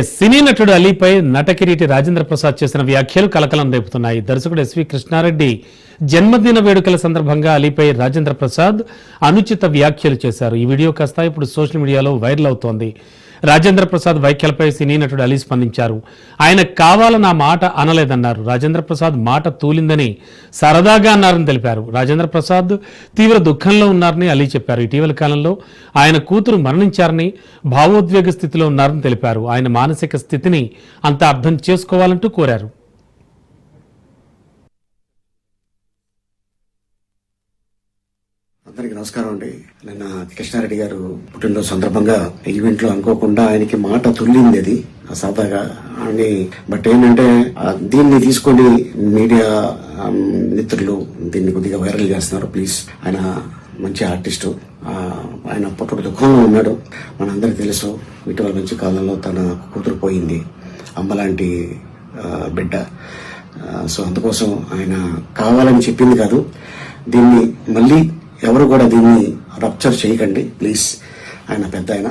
సినీ నటుడు అలీపై నటకిరీటి రాజేంద్ర ప్రసాద్ చేసిన వ్యాఖ్యలు కలకలం రేపుతున్నాయి. దర్శకుడు ఎస్వి కృష్ణారెడ్డి జన్మదిన వేడుకల సందర్భంగా అలీపై రాజేంద్ర ప్రసాద్ అనుచిత వ్యాఖ్యలు చేశారు. ఈ వీడియో కాస్త ఇప్పుడు సోషల్ మీడియాలో వైరల్ అవుతోంది. రాజేంద్ర ప్రసాద్ వైఖ్యలపై సినీ నటుడు అలీ స్పందించారు. ఆయన కావాలని ఆ మాట అనలేదన్నారు. రాజేంద్ర ప్రసాద్ మాట తూలిందని సరదాగా అన్నారని తెలిపారు. రాజేంద్ర ప్రసాద్ తీవ్ర దుఃఖంలో ఉన్నారని అలీ చెప్పారు. ఇటీవల కాలంలో ఆయన కూతురు మరణించారని భావోద్వేగ స్థితిలో ఉన్నారని తెలిపారు. ఆయన మానసిక స్థితిని అంత అర్థం చేసుకోవాలంటూ కోరారు. అందరికి నమస్కారం అండి. నిన్న కృష్ణారెడ్డి గారు పుట్టినరోజు సందర్భంగా ఈవెంట్లో అనుకోకుండా ఆయనకి మాట తుల్లింది అది. ఆ అని బట్ ఏంటంటే దీన్ని తీసుకొని మీడియా మిత్రులు దీన్ని కొద్దిగా వైరల్ చేస్తున్నారు. ప్లీజ్. ఆయన మంచి ఆర్టిస్టు. ఆయన పుట్టుడు దుఃఖంలో ఉన్నాడు. మనందరికి తెలుసు ఇటీవల మంచి కాలంలో తన కూతురు పోయింది. అమ్మలాంటి బిడ్డ. సో అందుకోసం ఆయన కావాలని చెప్పింది కాదు. దీన్ని మళ్ళీ ఎవరు కూడా దీన్ని రప్చర్ చేయకండి ప్లీజ్. ఆయన పెద్ద ఆయన.